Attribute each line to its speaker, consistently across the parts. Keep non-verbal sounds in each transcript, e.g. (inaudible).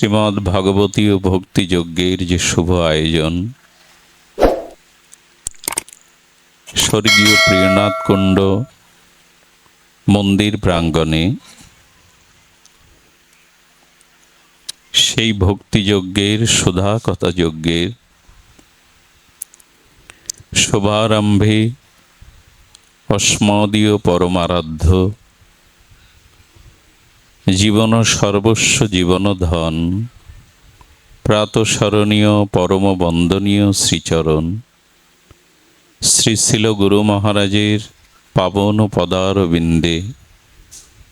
Speaker 1: শ্রীমদ্ ভাগবতী ও ভক্তিযজ্ঞের যে শুভ আয়োজন, স্বর্গীয় প্রিয়নাথ কুণ্ড মন্দির প্রাঙ্গণে সেই ভক্তিযজ্ঞের সুধা কথা যজ্ঞের শুভারম্ভে অস্মদীয় পরমারাধ্য জীবন সর্বস্ব জীবন ধন। প্রাতঃস্মরণীয় পরম বন্দনীয় শ্রীচরণ। শ্রীশিল গুরু মহারাজের পাবন পদারবিন্দে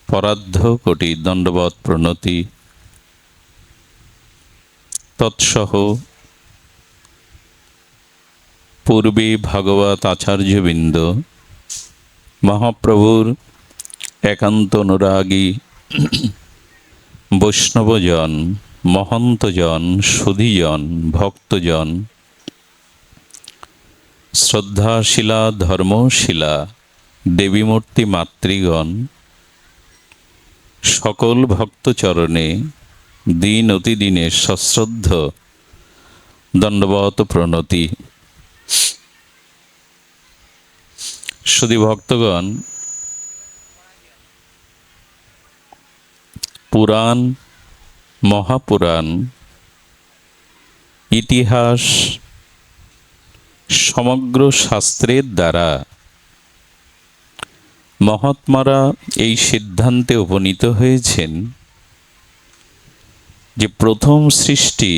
Speaker 1: পরাধ্য কোটি দণ্ডবৎ প্রণতি। তৎসহ পূর্বে ভাগবত আচার্যবৃন্দ, মহাপ্রভুর একান্ত অনুরাগী (clears throat) বৈষ্ণবজন, মহন্তজন, সুধীজন, ভক্তজন। শ্রদ্ধাশীলা, ধর্মশীলা, দেবীমূর্তি মাতৃগণ। সকল ভক্তচরণে দিন অতিদিনে সশ্রদ্ধ। দণ্ডবত প্রণতি। সুদী ভক্তগণ পুরাণ, মহাপুরাণ, ইতিহাস, সমগ্র শাস্ত্রের দ্বারা মহাত্মারা এই সিদ্ধান্তে উপনীত হয়েছেন যে প্রথম সৃষ্টি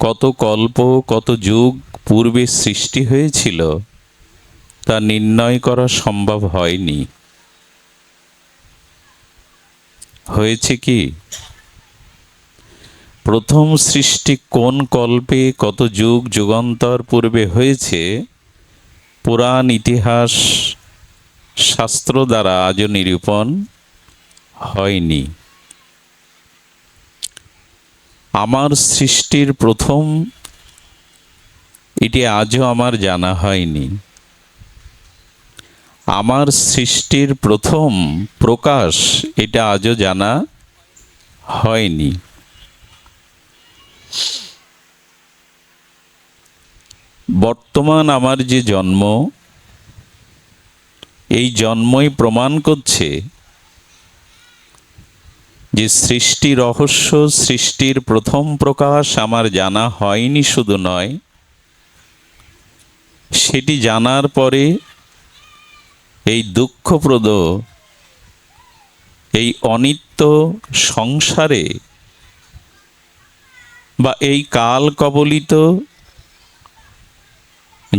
Speaker 1: কত কল্প, কত যুগ পূর্বে সৃষ্টি হয়েছিল তা নির্ণয় করা সম্ভব হয়নি। হয়েছে কি? প্রথম সৃষ্টি কোন কল্পে কত যুগ যুগান্তর পূর্বে হয়েছে? পুরাণ, ইতিহাস, শাস্ত্র দ্বারা আজও নিরূপণ হয়নি। আমার সৃষ্টির প্রথম, এটি আজও আমার জানা হয়নি। আমার সৃষ্টির প্রথম প্রকাশ এটা আজও জানা হয়নি। বর্তমান আমার যে জন্ম, এই জন্মই প্রমাণ করছে যে সৃষ্টি রহস্য, সৃষ্টির প্রথম প্রকাশ আমার জানা হয়নি শুধু নয়, সেটি জানার পরে এই দুঃখপ্রদ, এই অনিত্য সংসারে বা এই কাল কবলিত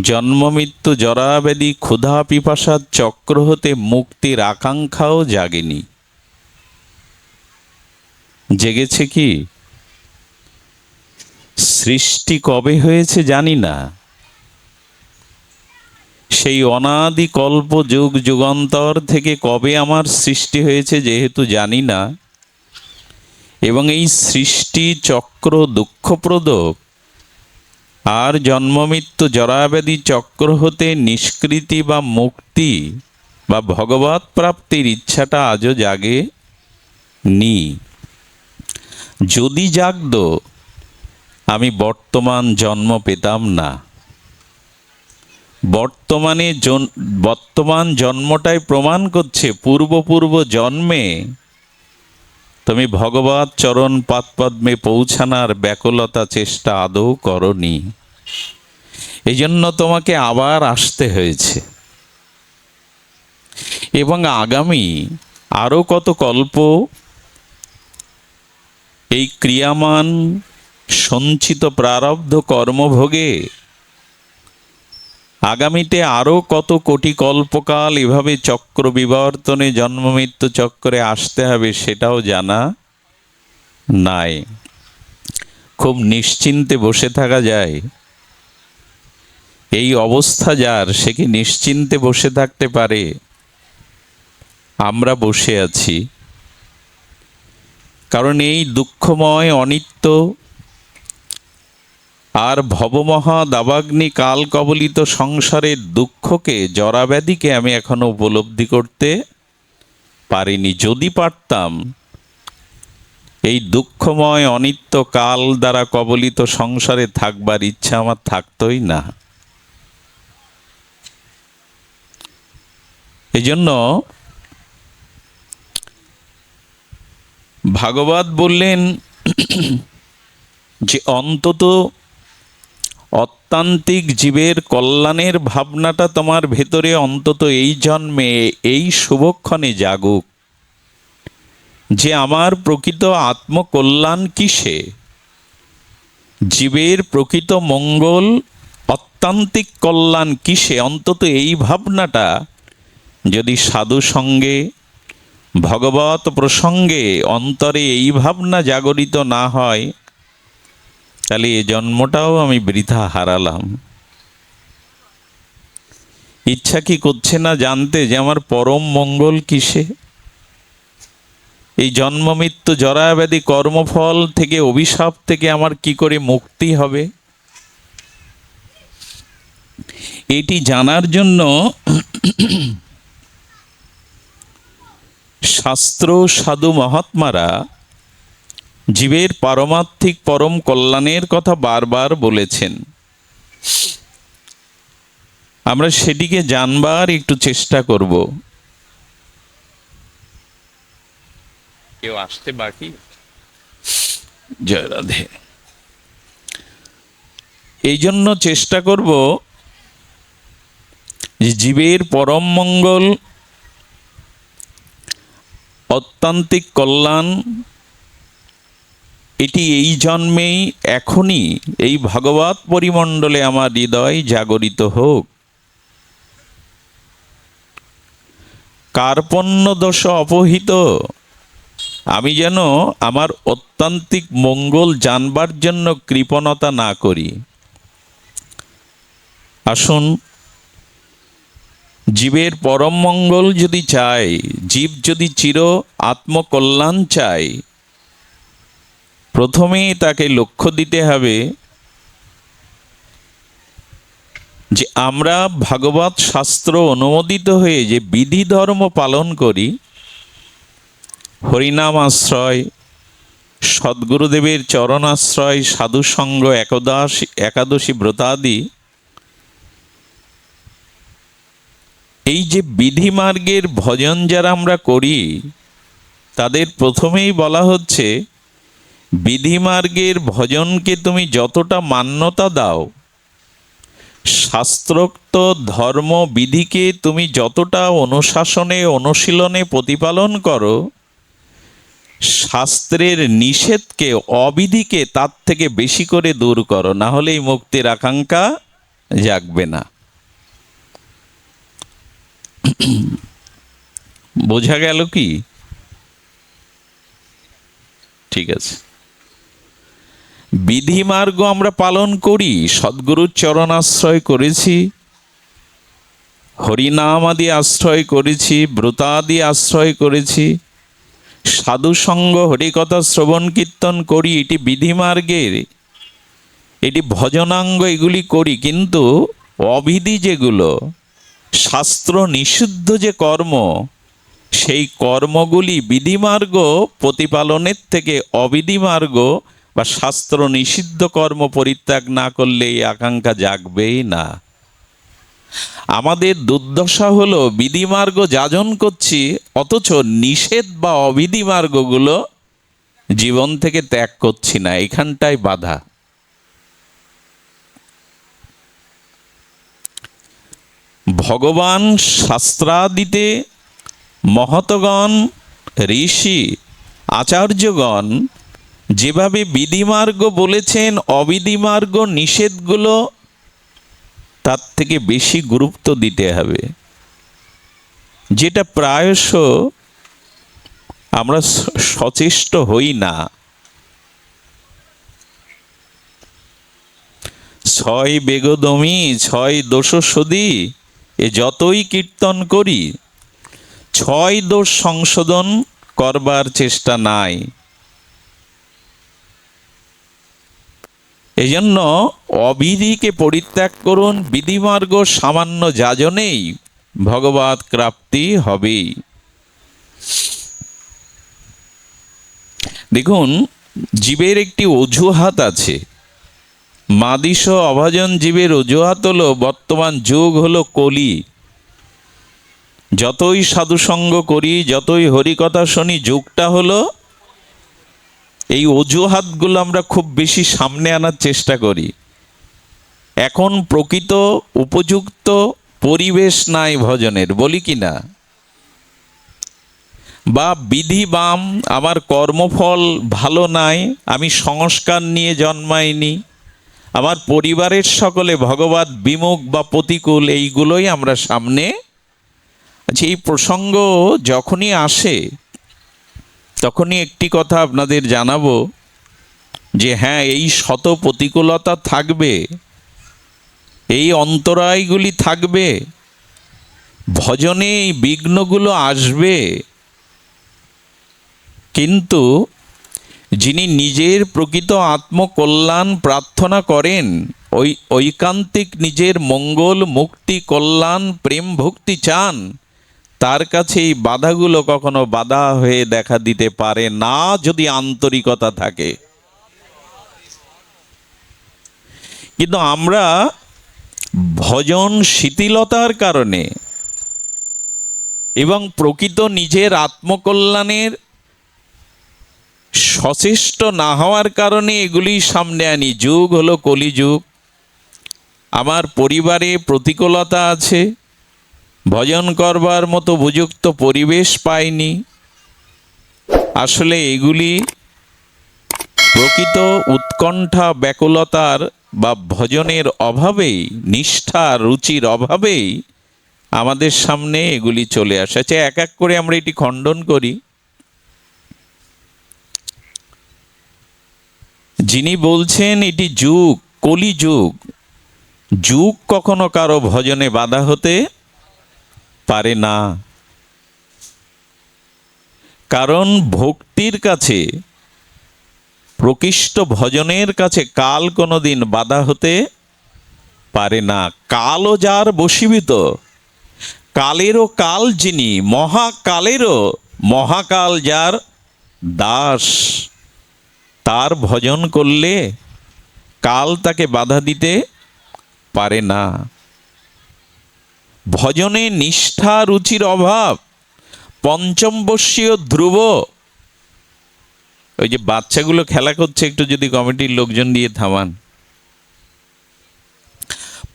Speaker 1: জন্মমৃত্যু জরাবেদি ক্ষুধা পিপাসার চক্র হতে মুক্তির আকাঙ্ক্ষাও জাগেনি। জেগেছে কি? সৃষ্টি কবে হয়েছে জানি না। সেই অনাদি কল্প যুগ যুগান্তর থেকে কবে আমার সৃষ্টি হয়েছে যেহেতু জানি না। এবং এই সৃষ্টি চক্র দুঃখপ্রদ। আর জন্মমৃত্যু জরাব্যাধি চক্র হতে নিষ্কৃতি বা মুক্তি বা ভগবত প্রাপ্তির ইচ্ছাটা আজও জাগে নি। যদি জাগদ আমি বর্তমান জন্ম পেতাম না। বর্তমানে বর্তমান জন্মটাই প্রমাণ করছে পূর্বপূর্ব জন্মে তুমি ভগবত চরণ পাদপদ্মে পৌঁছানোর ব্যাকুলতা চেষ্টা আদৌ করনি। এই জন্য তোমাকে আবার আসতে হয়েছে। এবং আগামী আরও কত কল্প এই ক্রিয়ামান সঞ্চিত প্রারব্ধ কর্মভোগে আগামীতে আরও কত কোটি কল্পকাল এভাবে চক্র বিবর্তনে জন্মমৃত্যু চক্রে আসতে হবে সেটাও জানা নাই। খুব নিশ্চিন্তে বসে থাকা যায়। এই অবস্থা যার, সে কি নিশ্চিন্তে বসে থাকতে পারে? আমরা বসে আছি। কারণ এই দুঃখময় অনিত্য আর ভবমহা দাবাগ্নি কাল কবলিত সংসারের দুঃখকে জরাব্যাধিকে আমি এখনও উপলব্ধি করতে পারিনি। যদি পারতাম, এই দুঃখময় অনিত্য কাল দ্বারা কবলিত সংসারে থাকবার ইচ্ছা আমার থাকতই না। এজন্য ভাগবত বললেন যে অন্তত অত্যান্তিক জীবের কল্যাণের ভাবনাটা তোমার ভেতরে অন্তত এই জন্মে, এই শুভক্ষণে জাগুক। যে আমার প্রকৃত আত্মকল্যাণ কিসে? জীবের প্রকৃত মঙ্গল, অত্যান্তিক কল্যাণ কিসে? অন্তত এই ভাবনাটা যদি সাধু সঙ্গে, ভগবত প্রসঙ্গে অন্তরে এই ভাবনা জাগরিত না হয় তাহলে এ জন্মটাও আমি বৃথা হারালাম। ইচ্ছা কি করছে না জানতে যে আমার পরম মঙ্গল কিসে? এই জন্ম, মৃত্যু কর্মফল থেকে, অভিশাপ থেকে আমার কি করে মুক্তি হবে? এটি জানার জন্য শাস্ত্র সাধু মহাত্মারা জীবের পারমার্থিক পরম কল্যাণের কথা বারবার বলেছেন। আমরা সেটিকে জানবার একটু চেষ্টা করব। কেউ আসতে বাকি? জয় রাধে। এই জন্য চেষ্টা করব যে জীবের পরম মঙ্গল অত্যান্তিক কল্যাণ এটি এই জন্মেই এখনই এই ভাগবত পরিমণ্ডলে আমার হৃদয় জাগরিত হোক। কার্পণ্য দোষ অপহিত। আমি যেন আমার অত্যান্তিক মঙ্গল জানবার জন্য কৃপণতা না করি। আসুন, জীবের পরম মঙ্গল যদি চায় জীব যদি চির আত্মকল্যাণ চায় প্রথমেই তাকে লক্ষ্য দিতে হবে যে আমরা ভাগবত শাস্ত্র অনুমোদিত হয়ে যে বিধি ধর্ম পালন করি, হরিনাম আশ্রয়, সদ্গুরুদেবের চরণাশ্রয় সাধুসঙ্গ একদাসী একাদশী ব্রতাদি, এই যে বিধিমার্গের ভজন যারা আমরা করি, তাদের প্রথমেই বলা হচ্ছে বিধিমার্গের ভজনকে তুমি যতটা মান্যতা দাও, শাস্ত্রোক্ত ধর্ম বিধিকে তুমি যতটা অনুশাসনে, অনুশীলনে প্রতিপালন করো, শাস্ত্রের নিষেধকে, অবিধিকে তার থেকে বেশি করে দূর করো, না হলে এই মুক্তির আকাঙ্ক্ষা জাগবে না। বোঝা গেল কি? ঠিক আছে। বিধিমার্গ আমরা পালন করি, সদ্গুরুর চরণাশ্রয় করেছি, হরিনাম আদি আশ্রয় করেছি ব্রতাদি আশ্রয় করেছি সাধুসঙ্গ হরিকথা শ্রবণ কীর্তন করি, এটি বিধিমার্গের, এটি ভজনাঙ্গ এগুলি করি, কিন্তু অবিধি যেগুলো, শাস্ত্র নিষিদ্ধ যে কর্ম, সেই কর্মগুলি বিধিমার্গ প্রতিপালনের থেকে অবিধিমার্গ বা শাস্ত্র নিষিদ্ধ কর্ম পরিত্যাগ না করলে এই আকাঙ্ক্ষা জাগবেই না। আমাদের দুর্দশা হলো বিধিমার্গ যাজন করছি, অথচ নিষেধ বা অবিধি মার্গগুলো জীবন থেকে ত্যাগ করছি না, এখানটায় বাধা। ভগবান শাস্ত্রাদিতে মহতগণ, ঋষি, আচার্যগণ যেভাবে বিধিমার্গ বলেছেন, অবিধিমার্গ নিষেধগুলো তার থেকে বেশি গুরুত্ব দিতে হবে। যেটা প্রায়শ আমরা সচেষ্ট হই না। ছয় বেগদমি, ছয় দোষ সদি এ যতই কীর্তন করি, ছয় দোষ সংশোধন করবার চেষ্টা নাই। এই জন্য অবিধিকে পরিত্যাগ করুন, বিধিমার্গ সামান্য যাজনেই ভগবত প্রাপ্তি হবেই দেখুন, জীবের একটি অজুহাত আছে। মাদিস অভাজন জীবের অজুহাত হলো, বর্তমান যুগ হলো কলি। যতই সাধুসঙ্গ করি, যতই হরিকথা শুনি, যুগটা হলো এই অজুহাতগুলো আমরা খুব বেশি সামনে আনার চেষ্টা করি। এখন প্রকৃত উপযুক্ত পরিবেশ নাই ভজনের, বলি কি না? বা বিধি বাম, আমার কর্মফল ভালো নাই, আমি সংস্কার নিয়ে জন্মাইনি, আমার পরিবারের সকলে ভগবত বিমুখ বা প্রতিকূল, এইগুলোই আমরা সামনে আচ্ছা এই প্রসঙ্গ যখনই আসে তখনই একটি কথা আপনাদের জানাব যে হ্যাঁ এই শত প্রতিকূলতা থাকবে, এই অন্তরায়গুলি থাকবে, ভজনে এই বিঘ্নগুলো আসবে। কিন্তু যিনি নিজের প্রকৃত আত্মকল্যাণ প্রার্থনা করেন, ওই ঐকান্তিক নিজের মঙ্গল মুক্তি কল্যাণ প্রেম ভক্তি চান তার কাছে এই বাধাগুলো কখনো বাধা হয়ে দেখা দিতে পারে না, যদি আন্তরিকতা থাকে। কিন্তু আমরা ভজন শিথিলতার কারণে এবং প্রকৃত নিজের আত্মকল্যাণের সচেষ্ট না হওয়ার কারণে এগুলি সামনে আনি। যুগ হলো কলিযুগ। আমার পরিবারে প্রতিকূলতা আছে। ভজন করবার মতো উপযুক্ত পরিবেশ পাইনি। আসলে এগুলি প্রকৃত উৎকণ্ঠা, ব্যাকুলতার বা ভজনের অভাবেই, নিষ্ঠা, রুচির অভাবেই আমাদের সামনে এগুলি চলে আসে। আচ্ছা এক এক করে আমরা এটি খণ্ডন করি। যিনি বলছেন এটি যুগ কলি যুগ যুগ কখনো কারও ভজনে বাধা হতে পারে না। কারণ ভক্তির কাছে, প্রকৃষ্ট ভজনের কাছে কাল কোনো দিন বাধা হতে পারে না। কালও যার বশীভূত, কালেরও কাল যিনি, মহাকালেরও মহাকাল যার দাস। তার ভজন করলে কাল তাকে বাধা দিতে পারে না। ভজনে নিষ্ঠা রুচির অভাব, পঞ্চম বর্ষীয় ধ্রুব। ওই যে বাচ্চাগুলো খেলা করছে, একটু যদি কমিটির লোকজন দিয়ে থামান।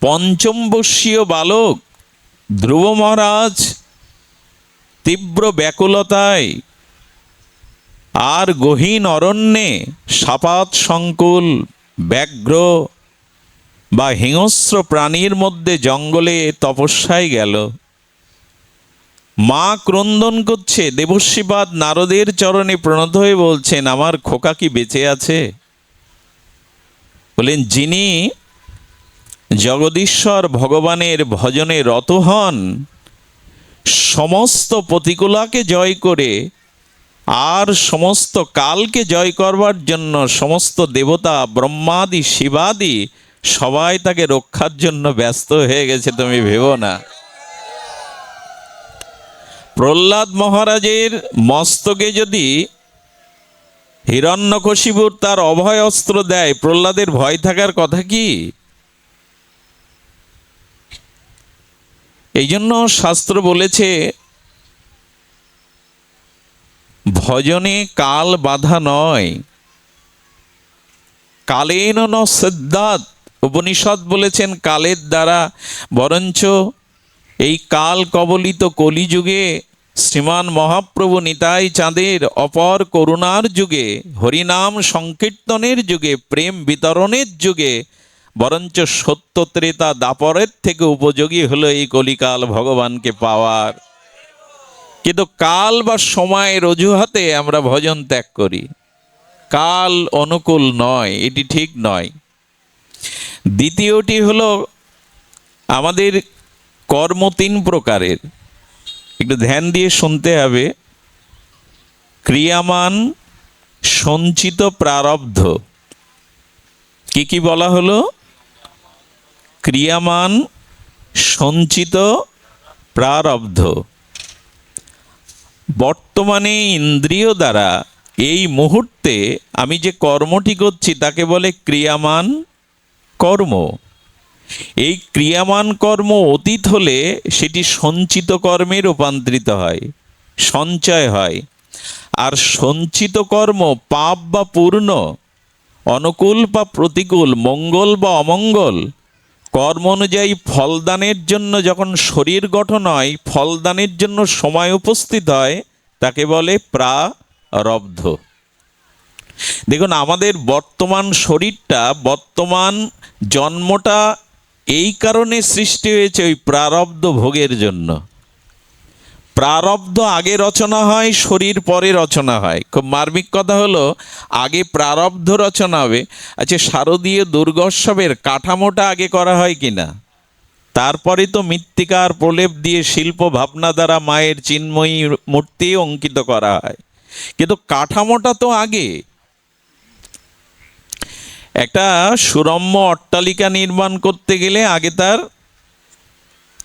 Speaker 1: পঞ্চম বর্ষীয় বালক, ধ্রুব মহারাজ, তীব্র ব্যাকুলতায়, আর গহীন অরণ্যে সাপাত সংকুল, ব্যাঘ্র বা হিংস্র প্রাণীর মধ্যে জঙ্গলে তপস্যায় গেল। মা ক্রন্দন করছে দেবস্বীপাদ নারদের চরণে প্রণত হয়ে বলছেন, আমার খোকা কি বেঁচে আছে? বলেন, যিনি জগদীশ্বর ভগবানের ভজনে রত হন, সমস্ত প্রতিকূলাকে জয় করে আর সমস্ত কালকে জয় করবার জন্য সমস্ত দেবতা, ব্রহ্মাদি, শিবাদি সবাই তাকে রক্ষার জন্য ব্যস্ত হয়ে গেছে, তুমি ভেবো না। প্রহ্লাদ মহারাজের মস্তকে যদি হিরণ্যকশিপুর তার অভয় অস্ত্র দেয়, প্রহ্লাদের ভয় থাকার কথা কি? এই জন্য শাস্ত্র বলেছে, ভজনে কাল বাধা নয়, কালেন ন সিদ্ধাত। উপনিষদ বলেছেন, কালের দ্বারা বরঞ্চ এই কাল কবলিত কলিযুগে শ্রীমান মহাপ্রভু নিতাই চাঁদের অপর করুণার যুগে, হরিনাম সংকীর্তনের যুগে, প্রেম বিতরণের যুগে, বরঞ্চ সত্য ত্রেতা দাপরের থেকে উপযোগী হলো এই কলিকাল ভগবানকে পাওয়ার। কিন্তু কাল বা সময়ের অজুহাতে আমরা ভজন ত্যাগ করি। কাল অনুকূল নয়, এটি ঠিক নয়। দ্বিতীয়টি হল আমাদের কর্ম তিন প্রকারের। একটু ধ্যান দিয়ে শুনতে হবে। ক্রিয়ামান, সঞ্চিত, প্রারব্ধ। কি কি বলা হলো? ক্রিয়ামান, সঞ্চিত, প্রারব্ধ। বর্তমানে ইন্দ্রিয় দ্বারা এই মুহূর্তে আমি যে কর্মটি করছি, তাকে বলে ক্রিয়ামান কর্ম। এই ক্রিয়ামান কর্ম অতীত হলে সেটি সঞ্চিত কর্মে রূপান্তরিত হয়, সঞ্চয় হয়। আর সঞ্চিত কর্ম পাপ বা পূর্ণ, অনুকূল বা প্রতিকূল, মঙ্গল বা অমঙ্গল, কর্ম অনুযায়ী ফলদানের জন্য যখন শরীর গঠন হয়, ফলদানের জন্য সময় উপস্থিত হয়, তাকে বলে প্রারব্ধ। দেখুন, আমাদের বর্তমান শরীরটা বর্তমান জন্মটা এই কারণে সৃষ্টি হয়েছে ওই প্রারব্ধ ভোগের জন্য। প্রারব্ধ আগে রচনা হয়, শরীর পরে রচনা হয়। খুব মার্মিক কথা হলো, আগে প্রারব্ধ রচনা হবে। আচ্ছা শারদীয় দুর্গোৎসবের কাঠামোটা আগে করা হয় কি না তারপরে তো মৃত্তিকার প্রলেপ দিয়ে শিল্প ভাবনা দ্বারা মায়ের চিন্ময়ী মূর্তি অঙ্কিত করা হয়। কিন্তু কাঠামোটা তো আগে। একটা সুরম্য অট্টালিকা নির্মাণ করতে গেলে আগে তার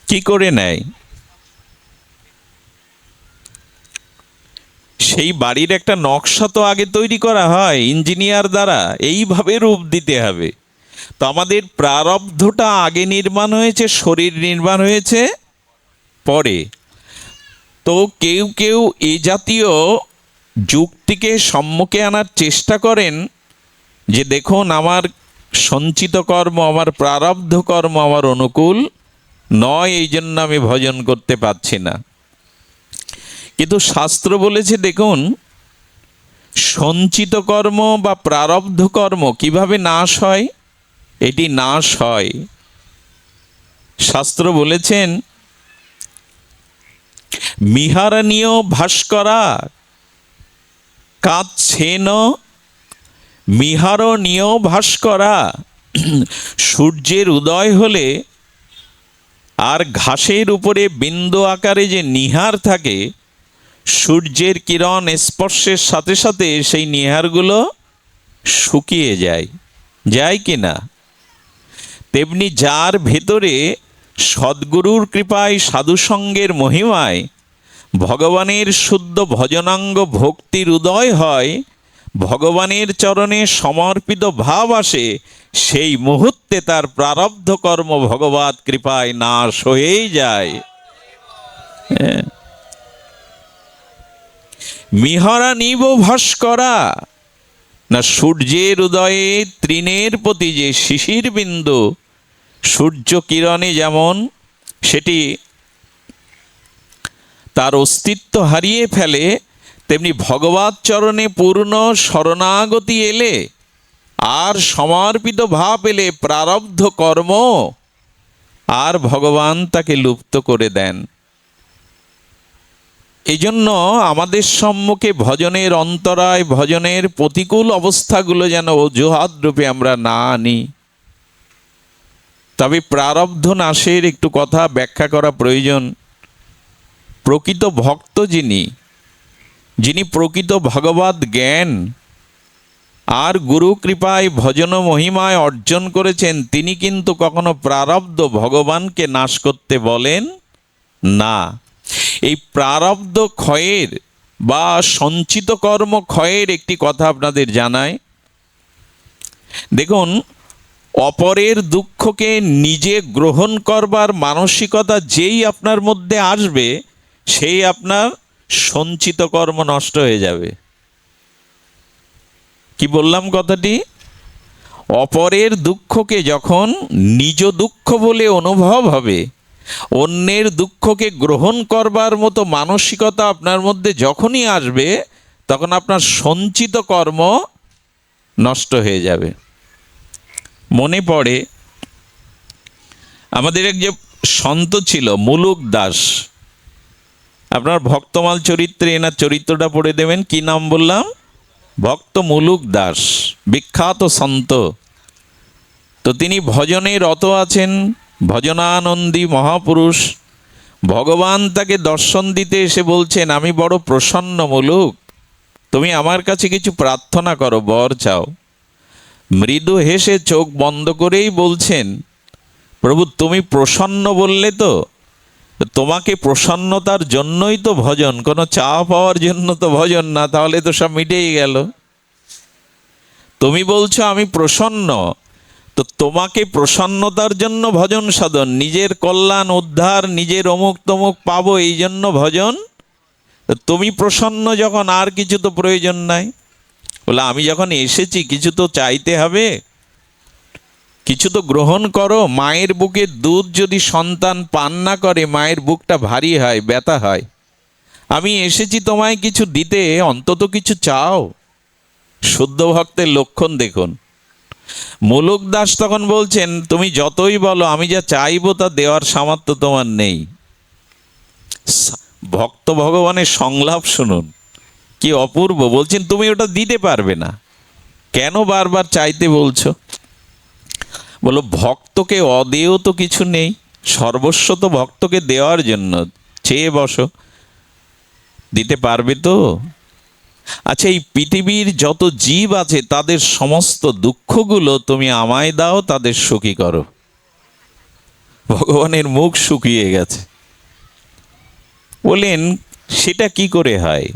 Speaker 1: কি করে নেয়? সেই বাড়ির একটা নকশা তো আগে তৈরি করা হয়, ইঞ্জিনিয়ার দ্বারা। এইভাবে রূপ দিতে হবে। তো আমাদের প্রারব্ধটা আগে নির্মাণ হয়েছে, শরীর নির্মাণ হয়েছে পরে। তো কেউ কেউ এ জাতীয় যুক্তিকে সম্মুখে আনার চেষ্টা করেন যে দেখুন, আমার সঞ্চিত কর্ম, আমার প্রারব্ধ কর্ম আমার অনুকূল, নয়, এই জন্য আমি ভজন করতে পারছি না। কিন্তু শাস্ত্র বলেছে, দেখুন, সঞ্চিত কর্ম বা প্রারব্ধ কর্ম কীভাবে নাশ হয়? এটি নাশ হয়। শাস্ত্র বলেছেন, মিহারণীয় ভাস্করা কাচ্ছেন মিহারণীয় ভাস্করা। সূর্যের উদয় হলে আর ঘাসের উপরে বিন্দু আকারে যে নিহার থাকে, সূর্যের কিরণ স্পর্শের সাথে সাথে সেই নিহারগুলো শুকিয়ে যায়। যায় কি না? তেমনি যার ভেতরে সদ্গুরুর কৃপায় সাধুসঙ্গের মহিমায় ভগবানের শুদ্ধ ভজনাঙ্গ ভক্তির উদয় হয় ভগবানের চরণে সমর্পিত ভাব আসে, সেই মুহূর্তে তার প্রারব্ধ কর্ম ভগবত কৃপায় নাশ হয়েই যায়। মিহরা নিব ভাস্করা, না সূর্যের উদয়ে তৃণের প্রতি যে শিশির বিন্দু সূর্য কিরণে যেমন সেটি তার অস্তিত্ব হারিয়ে ফেলে তেমনি ভগবত চরণে পূর্ণ শরণাগতি এলে, আর সমর্পিত ভাব এলে প্রারব্ধ কর্ম, আর ভগবান তাকে লুপ্ত করে দেন। এই জন্য আমাদের সম্মুখে ভজনের অন্তরায়, ভজনের প্রতিকূল অবস্থাগুলো যেন অজুহাত রূপে আমরা না আনি। তবে প্রারব্ধ নাশের একটু কথা ব্যাখ্যা করা প্রয়োজন। প্রকৃত ভক্ত যিনি যিনি প্রকৃত ভগবত জ্ঞান আর গুরু কৃপায় ভজন মহিমায় অর্জন করেছেন, তিনি কিন্তু কখনো প্রারব্ধ ভগবানকে নাশ করতে বলেন না। এই প্রারব্ধ ক্ষয়ের বা সঞ্চিত কর্ম ক্ষয়ের একটি কথা আপনাদের জানায় দেখুন, অপরের দুঃখকে নিজে গ্রহণ করবার মানসিকতা যেই আপনার মধ্যে আসবে, সেই আপনার সঞ্চিত কর্ম নষ্ট হয়ে যাবে। কি বললাম কথাটি? অপরের দুঃখকে যখন নিজ দুঃখ বলে অনুভব হবে, অন্যের দুঃখকে গ্রহণ করবার মতো মানসিকতা আপনার মধ্যে যখনই আসবে, তখন আপনার সঞ্চিত কর্ম নষ্ট হয়ে যাবে। মনে পড়ে, আমাদের এক যে সন্ত ছিল, মুলুক দাস আপনার ভক্তমাল চরিত্রে এনার চরিত্রটা পড়ে দেবেন। কি নাম বললাম? ভক্ত মুলুক দাস, বিখ্যাত সন্ত। তো তিনি ভজনে রত আছেন, ভজনানন্দী মহাপুরুষ। ভগবান তাকে দর্শন দিতে এসে বলছেন, আমি বড় প্রসন্ন মুলুক। তুমি আমার কাছে কিছু প্রার্থনা করো, বর চাও। মৃদু হেসে চোখ বন্ধ করেই বলছেন, প্রভু, তুমি প্রসন্ন বললে তো তোমাকে প্রসন্নতার জন্যই তো ভজন, কোনো চা পাওয়ার জন্য তো ভজন না, তাহলে তো সব মিটেই গেল। তুমি বলছো আমি প্রসন্ন, তো তোমাকে প্রসন্নতার জন্য ভজন সাধন, নিজের কল্যাণ, উদ্ধার, নিজের অমুক তমুক পাবো, এই জন্য ভজন? তুমি প্রসন্ন যখন, আর কিছু তো প্রয়োজন নাই। বলে, আমি যখন এসেছি, কিছু তো চাইতে হবে। কিছু তো গ্রহণ করো, মায়ের বুকে দুধ যদি সন্তান পান না করে, মায়ের বুকটা ভারী হয়, ব্যথা হয়। আমি এসেছি তোমায় কিছু দিতে, অন্তত কিছু চাও। শুদ্ধ ভক্তের লক্ষণ দেখুন। মুলুক দাস তখন বলছেন, তুমি যতই বলো, আমি যা চাইব তা দেওয়ার সামর্থ্য তোমার নেই। ভক্ত ভগবানের সংলাপ শুনুন। কি অপূর্ব, বলছেন, তুমি ওটা দিতে পারবে না। কেন বারবার চাইতে বলছো? বলো, ভক্তকে অদেয় তো কিছু নেই, সর্বস্ব তো ভক্তকে দেওয়ার জন্য, চেয়ে বসো। দিতে পারবে তো? আচ্ছা এই পৃথিবীর যত জীব আছে, তাদের সমস্ত দুঃখগুলো তুমি আমায় দাও, তাদের সুখী করো। ভগবানের মুখ শুকিয়ে গেছে। বলেন, সেটা কি করে হয়?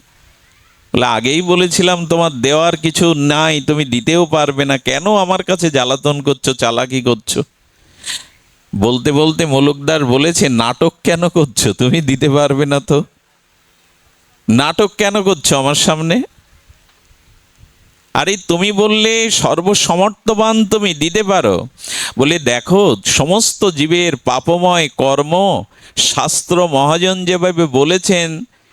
Speaker 1: বলে আগেই বলেছিলাম তোমার দেওয়ার কিছু নাই, তুমি দিতেও পারবে না। কেন আমার কাছে জ্বালাতন করছ, চালাকি করছ? বলতে বলতে মুলুকদার বলেছে, নাটক কেন করছ? তুমি দিতে পারবে না তো। নাটক কেন করছ আমার সামনে? আরে তুমি বললে সর্বসমর্থবান তুমি, দিতে পারো। বলে দেখো, সমস্ত জীবের পাপময় কর্ম শাস্ত্র মহাজন যেভাবে বলেছেন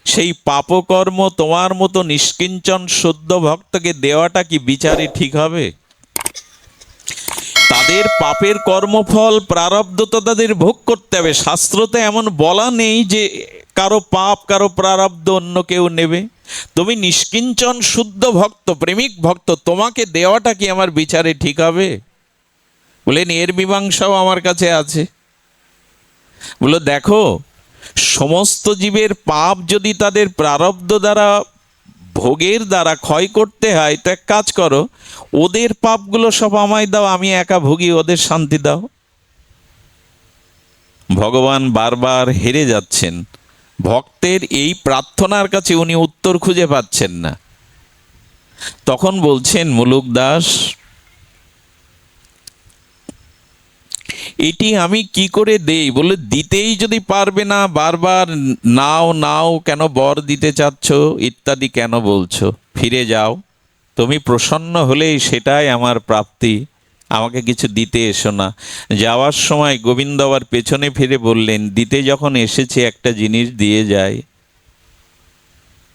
Speaker 1: সেই পাপকর্ম তোমার মতো নিষ্কিঞ্চন শুদ্ধ ভক্তকে দেওয়াটা কি বিচারে ঠিক হবে? তাদের পাপের কর্মফল প্রারব্ধ তো তাদের ভোগ করতে হবে। শাস্ত্রতে এমন বলা নেই যে কারও পাপ, কারও প্রারব্ধ অন্য কেউ নেবে। তুমি নিষ্কিঞ্চন শুদ্ধ ভক্ত, প্রেমিক ভক্ত, তোমাকে দেওয়াটা কি আমার বিচারে ঠিক হবে? বলেন এর মীমাংসাও আমার কাছে আছে। বলো, দেখো সমস্ত জীবের পাপ যদি তাদের প্রারব্ধ দ্বারা, ভোগের দ্বারা ক্ষয় করতে হয়, তো এক কাজ করো, ওদের পাপগুলো সব আমায় দাও, আমি একা ভুগি, ওদের শান্তি দাও। ভগবান বারবার হেরে যাচ্ছেন। ভক্তের এই প্রার্থনার কাছে উনি উত্তর খুঁজে পাচ্ছেন না। তখন বলছেন মুলুক দাস এটি আমি কি করে দেই? বলে দিতেই যদি পারবে না, বারবার নাও নাও কেন বর দিতে চাচ্ছ, ইত্যাদি কেন বলছো? ফিরে যাও। তুমি প্রসন্ন হলেই সেটাই আমার প্রাপ্তি। আমাকে কিছু দিতে এসো না। যাওয়ার সময় গোবিন্দ আবার পেছনে ফিরে বললেন, দিতে যখন এসেছে, একটা জিনিস দিয়ে যায়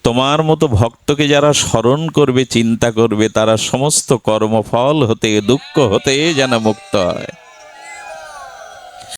Speaker 1: তোমার মতো ভক্তকে যারা স্মরণ করবে, চিন্তা করবে, তারা সমস্ত কর্মফল হতে, দুঃখ হতে যেন মুক্ত হয়।